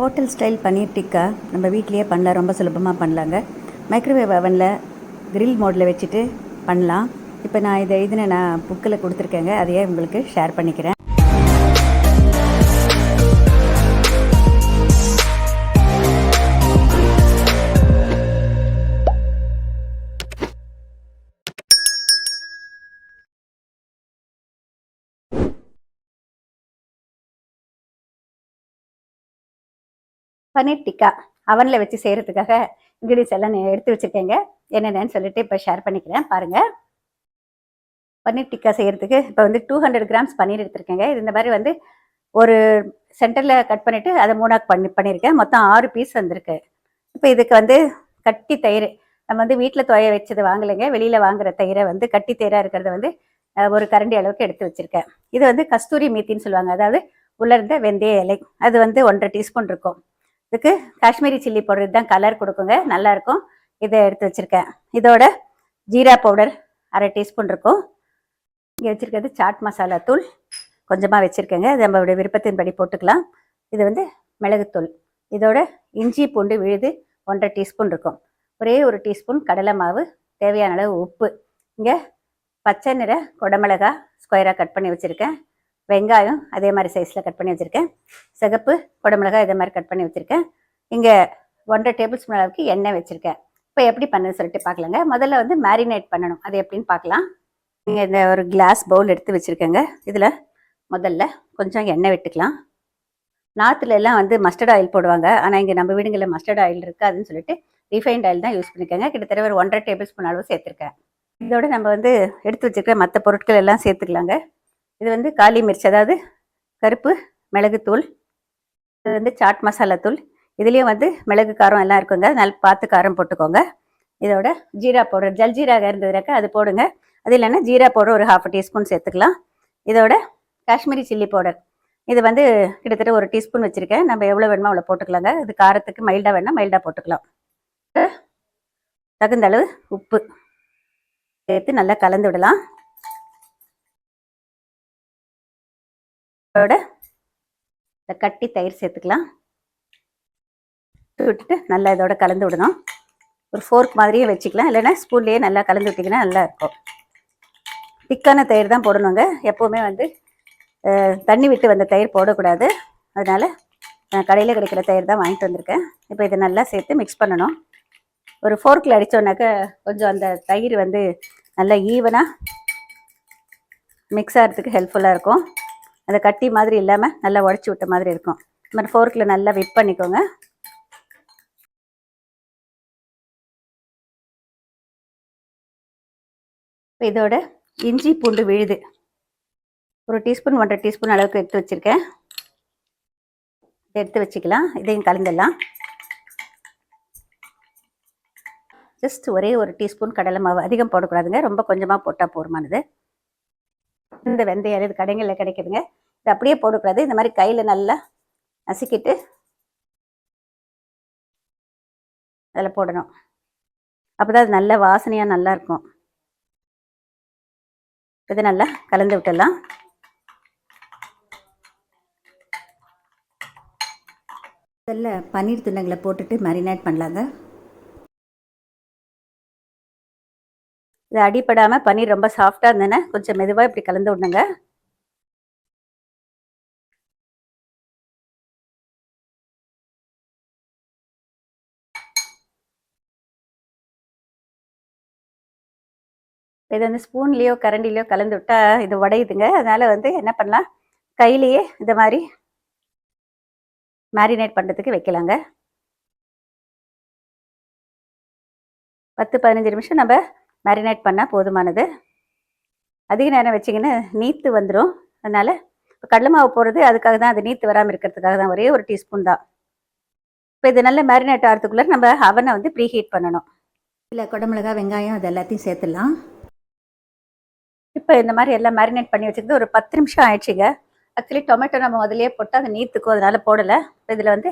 Hotel style paneer tikka நம்ம வீட்லேயே பண்ணலாம் ரொம்ப சுலபமாக பண்ணலாங்க. மைக்ரோவேவ் அவனில் கிரில் மோடில் வச்சுட்டு பண்ணலாம். இப்போ நான் இதை எழுதின நான் புக்கில் கொடுத்துருக்கேங்க. அதையே உங்களுக்கு ஷேர் பண்ணிக்கிறேன். பன்னீர் டிக்கா அவனில் வச்சு செய்கிறதுக்காக இன்க்ரீடியன்ஸ் எல்லாம் எடுத்து வச்சுருக்கேங்க. என்னென்னு சொல்லிட்டு இப்போ ஷேர் பண்ணிக்கிறேன். பாருங்கள் பன்னீர் டிக்கா செய்கிறதுக்கு இப்போ வந்து டூ ஹண்ட்ரட் கிராம்ஸ் பன்னீர் எடுத்திருக்கேங்க. இது இந்த மாதிரி வந்து ஒரு சென்டரில் கட் பண்ணிவிட்டு அதை மூணாக பண்ணி பண்ணியிருக்கேன். மொத்தம் ஆறு பீஸ் வந்திருக்கு. இப்போ இதுக்கு வந்து கட்டி தயிர். நம்ம வந்து வீட்டில் துவைய வச்சது வாங்கலைங்க. வெளியில் வாங்குற தயிரை வந்து கட்டி தயிராக இருக்கிறத வந்து ஒரு கரண்டி அளவுக்கு எடுத்து வச்சுருக்கேன். இது வந்து கஸ்தூரி மீத்தின்னு சொல்லுவாங்க. அதாவது உலர்ந்த வெந்தய இலை. அது வந்து ஒன்றரை டீஸ்பூன் இருக்கும். இதுக்கு காஷ்மீரி சில்லி பவுடர் தான் கலர் கொடுக்குங்க. நல்லா இருக்கும். இதை எடுத்து வச்சுருக்கேன். இதோட ஜீரா பவுடர் அரை டீஸ்பூன் இருக்கும். இங்கே வச்சுருக்கிறது சாட் மசாலா தூள். கொஞ்சமாக வச்சுருக்கேங்க. அது நம்மளுடைய விருப்பத்தின்படி போட்டுக்கலாம். இது வந்து மிளகுத்தூள். இதோட இஞ்சி பூண்டு விழுது ஒன்றரை டீஸ்பூன் இருக்கும். ஒரே ஒரு டீஸ்பூன் கடலை மாவு தேவையான அளவு உப்பு. இங்கே பச்சை நிற கொடமிளகா ஸ்கொயராக கட் பண்ணி வச்சுருக்கேன். வெங்காயம் அதே மாதிரி சைஸில் கட் பண்ணி வச்சுருக்கேன். சிகப்பு குடமிளகாய் இதே மாதிரி கட் பண்ணி வச்சுருக்கேன். இங்கே ஒன்றரை டேபிள் ஸ்பூன் அளவுக்கு எண்ணெய் வச்சுருக்கேன். இப்போ எப்படி பண்ணுன்னு சொல்லிட்டு பார்க்கலாங்க. முதல்ல வந்து மேரினேட் பண்ணணும். அது எப்படின்னு பார்க்கலாம். நீங்கள் இந்த ஒரு கிளாஸ் பவுல் எடுத்து வச்சுருக்கேங்க. இதில் முதல்ல கொஞ்சம் எண்ணெய் விட்டுக்கலாம். நாற்றுல எல்லாம் வந்து மஸ்டர்ட் ஆயில் போடுவாங்க. ஆனால் இங்கே நம்ம வீடுங்களில் மஸ்டர்ட் ஆயில் இருக்காதுன்னு சொல்லிட்டு ரீஃபைண்ட் ஆயில் தான் யூஸ் பண்ணிக்கோங்க. கிட்டத்தட்ட ஒரு ஒன்றரை டேபிள் ஸ்பூன் அளவு சேர்த்துருக்கேன். இதோட நம்ம வந்து எடுத்து வச்சுருக்க மற்ற பொருட்கள் எல்லாம் சேர்த்துக்கலாங்க. இது வந்து காளி மிர்ச் அதாவது கருப்பு மிளகுத்தூள் இது வந்து சாட் மசாலா தூள். இதுலேயும் வந்து மிளகு காரம் எல்லாம் இருக்குங்க. நல்லா பார்த்து காரம் போட்டுக்கோங்க. இதோட ஜீரா பவுடர் ஜல்ஜீராக இருந்ததுனாக்கா அது போடுங்க. அது இல்லைன்னா ஜீரா பவுடர் ஒரு ஹாஃப் டீஸ்பூன் சேர்த்துக்கலாம். இதோட காஷ்மீரி சில்லி பவுடர். இது வந்து கிட்டத்தட்ட ஒரு டீஸ்பூன் வச்சுருக்கேன். நம்ம எவ்வளோ வேணுமோ அவ்வளோ போட்டுக்கலாங்க. இது காரத்துக்கு மைல்டாக வேணால் மைல்டாக போட்டுக்கலாம். தகுந்த அளவு உப்பு சேர்த்து நல்லா கலந்து விடலாம். இதோட இந்த கட்டி தயிர் சேர்த்துக்கலாம். விட்டுட்டு நல்லா இதோட கலந்து விடணும். ஒரு ஃபோர்க் மாதிரியே வச்சுக்கலாம். இல்லைன்னா ஸ்பூன்லேயே நல்லா கலந்து விட்டிங்கன்னா நல்லா இருக்கும் திக்கான தயிர் தான் போடணுங்க. எப்போவுமே வந்து தண்ணி விட்டு வந்த தயிர் போடக்கூடாது. அதனால் நான் கடையில் கிடைக்கிற தயிர் தான் வாங்கிட்டு வந்திருக்கேன். இப்போ இதை நல்லா சேர்த்து மிக்ஸ் பண்ணணும். ஒரு ஃபோர்க்கில் அடித்தோன்னாக்க கொஞ்சம் அந்த தயிர் வந்து நல்லா ஈவனாக மிக்ஸ் ஆகிறதுக்கு ஹெல்ப்ஃபுல்லாக இருக்கும். அந்த கட்டி மாதிரி இல்லாமல் நல்லா உடச்சி விட்ட மாதிரி இருக்கும். இந்த மாதிரி ஃபோர்க்கில் நல்லா விட் பண்ணிக்கோங்க. இப்போ இதோட இஞ்சி பூண்டு விழுது. ஒரு டீஸ்பூன் ஒன்றரை டீஸ்பூன் அளவுக்கு எடுத்து வச்சுருக்கேன். எடுத்து வச்சுக்கலாம். இதையும் கலந்துடலாம். ஜஸ்ட் ஒரே ஒரு டீஸ்பூன் கடலை மாவு. அதிகம் போடக்கூடாதுங்க. ரொம்ப கொஞ்சமாக போட்டால் போதுமானது. இந்த வெந்தயம் இது கடைகளில் கிடைக்குதுங்க. இது அப்படியே போடக்கூடாது இந்த மாதிரி கையில் நல்லா நசுக்கிட்டு அதில் போடணும். அப்போ தான் அது நல்ல வாசனையாக நல்லா இருக்கும். இது நல்லா கலந்து விட்டுடலாம். இதில் பன்னீர் துண்டங்களை போட்டுட்டு மேரினேட் பண்ணலாங்க. இது அடிப்படாமல் பன்னீர் ரொம்ப சாஃப்டாக இருந்ததுன்னா கொஞ்சம் மெதுவாக இப்படி கலந்து விடுங்க இது வந்து ஸ்பூன்லேயோ கரண்டிலையோ கலந்து விட்டா இது உடையுதுங்க. அதனால வந்து என்ன பண்ணலாம்? கையிலேயே இந்த மாதிரி மேரினேட் பண்ணுறதுக்கு வைக்கலாங்க. பத்து பதினஞ்சு நிமிஷம் நம்ம மேரினேட் பண்ணால் போதுமானது. அதிக நேரம் வச்சிங்கன்னா நீத்து வந்துடும் அதனால் இப்போ கடலை மாவு போடுறது அதுக்காக தான் அது நீத்து வராமல் இருக்கிறதுக்காக தான். ஒரே ஒரு டீஸ்பூன் தான். இப்போ இது நல்ல மேரினேட் ஆகிறதுக்குள்ளே நம்ம அவனை வந்து ப்ரீ ஹீட் பண்ணணும் இல்லை குடமிளகா வெங்காயம் அது எல்லாத்தையும் சேர்த்துடலாம். இப்போ இந்த மாதிரி எல்லாம் மேரினேட் பண்ணி வச்சுருந்து ஒரு பத்து நிமிஷம் ஆயிடுச்சுங்க. ஆக்சுவலி டொமேட்டோ நம்ம முதல்லயே போட்டு அது நீத்துக்கும் அதனால போடலை. இதில் வந்து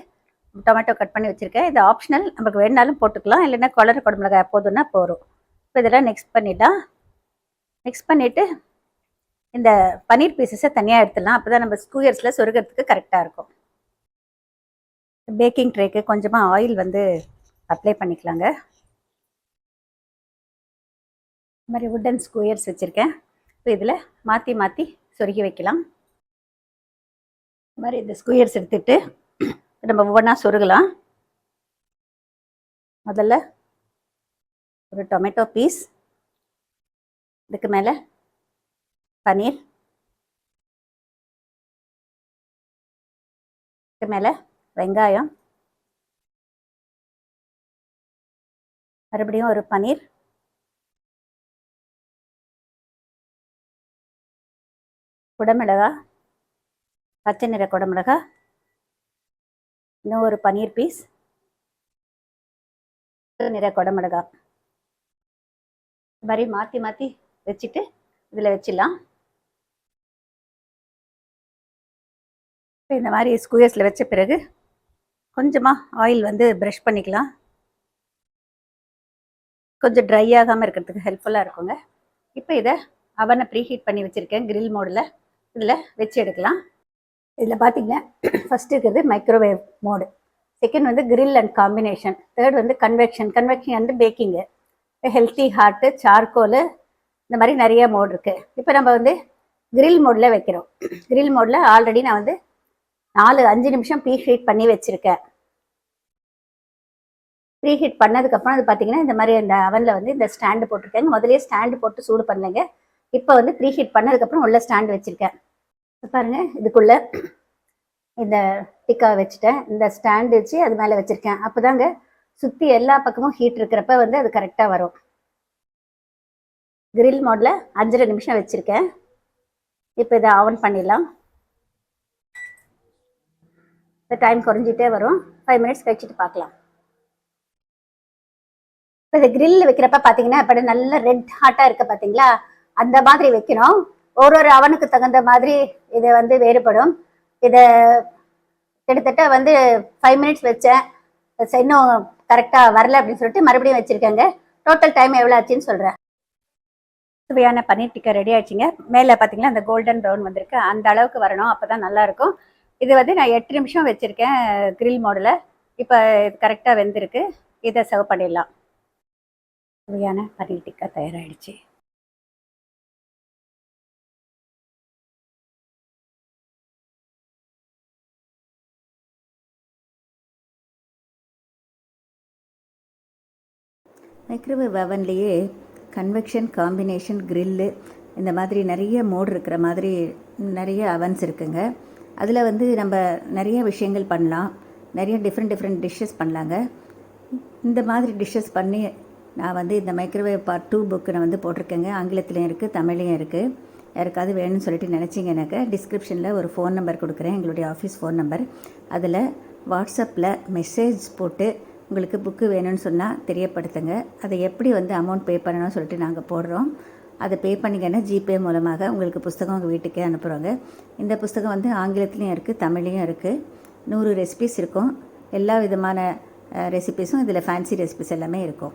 டொமேட்டோ கட் பண்ணி வச்சுருக்கேன். இது ஆப்ஷனல் நமக்கு வேணாலும் போட்டுக்கலாம். இல்லைன்னா குளறு குடமிளகாய் போதும்னா போதும். இப்போ இதெல்லாம் மிக்ஸ் பண்ணிடலாம் மிக்ஸ் பண்ணிவிட்டு இந்த பன்னீர் பீசஸை தனியாக எடுத்துடலாம். அப்போ தான் நம்ம ஸ்கூயர்ஸில் சொருகிறதுக்கு கரெக்டாக இருக்கும். பேக்கிங் ட்ரேக்கு கொஞ்சமாக ஆயில் வந்து அப்ளை பண்ணிக்கலாங்க. இந்த மாதிரி உட்டன் ஸ்கூயர்ஸ் வச்சுருக்கேன். இப்போ இதில் மாற்றி மாற்றி சொருகி வைக்கலாம். இந்த மாதிரி இந்த ஸ்கூயர்ஸ் எடுத்துகிட்டு நம்ம ஒவ்வொன்றா சொருகலாம். முதல்ல ஒரு டொமேட்டோ பீஸ் இதுக்கு மேலே பன்னீர். இதுக்கு மேலே வெங்காயம். மறுபடியும் ஒரு பன்னீர். குடமிளகா பச்சை நிற குடமிளகா. இன்னும் ஒரு பன்னீர் பீஸ் நிற குடமிளகா. மாதிரி மாற்றி மாற்றி வச்சுட்டு இதில் வச்சிடலாம். இப்போ இந்த மாதிரி ஸ்கூயர்ஸில் வச்ச பிறகு கொஞ்சமாக ஆயில் வந்து ப்ரஷ் பண்ணிக்கலாம். கொஞ்சம் ட்ரை ஆகாமல் இருக்கிறதுக்கு ஹெல்ப்ஃபுல்லாக இருக்குங்க. இப்போ இதை அவனை ப்ரீஹீட் பண்ணி வச்சுருக்கேன் கிரில் மோடில். இதில் வச்சு எடுக்கலாம். இதில் பார்த்தீங்கன்னா ஃபஸ்ட்டு இருக்கிறது மைக்ரோவேவ் மோடு செகண்ட் வந்து கிரில் அண்ட் காம்பினேஷன் தேர்ட் வந்து கன்வெக்ஷன் கன்வெக்ஷன் வந்து பேக்கிங்கு ஹெல்த்தி ஹார்ட்டு சார்கோலு இந்த மாதிரி நிறைய மோட் இருக்குது இப்போ நம்ம வந்து கிரில் மோடில் வைக்கிறோம். கிரில் மோடில் ஆல்ரெடி நான் வந்து நாலு அஞ்சு நிமிஷம் ப்ரீ ஹீட் பண்ணி வச்சுருக்கேன். ப்ரீ ஹீட் பண்ணதுக்கப்புறம் அது பார்த்தீங்கன்னா இந்த மாதிரி இந்த அவனில் வந்து இந்த ஸ்டாண்டு போட்டிருக்கேங்க முதலே ஸ்டாண்டு போட்டு சூடு பண்ணலைங்க இப்போ வந்து ப்ரீ ஹீட் பண்ணதுக்கப்புறம் உள்ள ஸ்டாண்டு வச்சுருக்கேன். பாருங்க இதுக்குள்ள இந்த டிக்கா வச்சுட்டேன். இந்த ஸ்டாண்ட் வச்சு அது மேலே வச்சுருக்கேன். அப்போ தாங்க சுற்றி எல்லா பக்கமும் ஹீட் இருக்கிறப்ப வந்து அது கரெக்டாக வரும். கிரில் மோடில் அஞ்சரை நிமிஷம் வச்சுருக்கேன். இப்போ இதை ஆன் பண்ணிடலாம். இந்த டைம் குறைஞ்சிட்டே வரும். ஃபைவ் மினிட்ஸ் கழிச்சிட்டு பார்க்கலாம். இப்போ இந்த கிரில்ல வைக்கிறப்ப பார்த்தீங்கன்னா இப்போ நல்ல ரெட் ஹாட்டாக இருக்க பார்த்தீங்களா அந்த மாதிரி வைக்கணும். ஒரு ஒரு அவனுக்கு தகுந்த மாதிரி இது வந்து வேறுபடும். இதை கிட்டத்தட்ட வந்து ஃபைவ் மினிட்ஸ் வச்சேன். இன்னும் கரெக்டாக வரல அப்படின்னு சொல்லிட்டு மறுபடியும் வச்சுருக்கேங்க. டோட்டல் டைம் எவ்வளோ ஆச்சுன்னு சொல்கிறேன் சுவையான பன்னீர் டிக்கா ரெடி ஆயிடுச்சுங்க. மேலே பார்த்தீங்கன்னா அந்த கோல்டன் ப்ரௌன் வந்திருக்கு. அந்த அளவுக்கு வரணும். அப்போ தான் நல்லாயிருக்கும் இது வந்து நான் எட்டு நிமிஷம் வச்சுருக்கேன் கிரில் மோடில் இப்போ கரெக்டாக வெந்திருக்கு. இதை சர்வ் பண்ணிடலாம். சுவையான பன்னீர் டிக்கா தயாராகிடுச்சு மைக்ரோவேவ் அவன்லேயே கன்வெக்ஷன் காம்பினேஷன் கிரில்லு இந்த மாதிரி நிறைய மோடு இருக்கிற மாதிரி நிறைய அவன்ஸ் இருக்குங்க. அதில் வந்து நம்ம நிறைய விஷயங்கள் பண்ணலாம். நிறைய டிஃப்ரெண்ட் டிஃப்ரெண்ட் டிஷ்ஷஸ் பண்ணலாங்க. இந்த மாதிரி டிஷ்ஷஸ் பண்ணி நான் வந்து இந்த மைக்ரோவேவ் பார்ட் டூ புக்கு நான் வந்து போட்டிருக்கேங்க. ஆங்கிலத்துலேயும் இருக்குது தமிழ்லையும் இருக்குது யாருக்காவது வேணும்னு சொல்லிட்டு நினச்சிங்கனாக்கா டிஸ்கிரிப்ஷனில் ஒரு ஃபோன் நம்பர் கொடுக்குறேன். எங்களுடைய ஆஃபீஸ் ஃபோன் நம்பர் அதில் வாட்ஸ்அப்பில் மெசேஜ் போட்டு உங்களுக்கு புக்கு வேணும்னு சொன்னால் தெரியப்படுத்துங்க. அதை எப்படி வந்து அமௌண்ட் பே பண்ணணும்னு சொல்லிட்டு நாங்கள் போடுறோம். அதை பே பண்ணிங்கன்னா ஜிபே மூலமாக உங்களுக்கு புஸ்தகம் உங்கள் வீட்டுக்கே அனுப்புகிறோங்க இந்த புஸ்தகம் வந்து ஆங்கிலத்துலேயும் இருக்குது தமிழ்லையும் இருக்குது நூறு ரெசிபிஸ் இருக்கும். எல்லா விதமான ரெசிபிஸும் இதில் ஃபேன்சி ரெசிபிஸ் எல்லாமே இருக்கும்.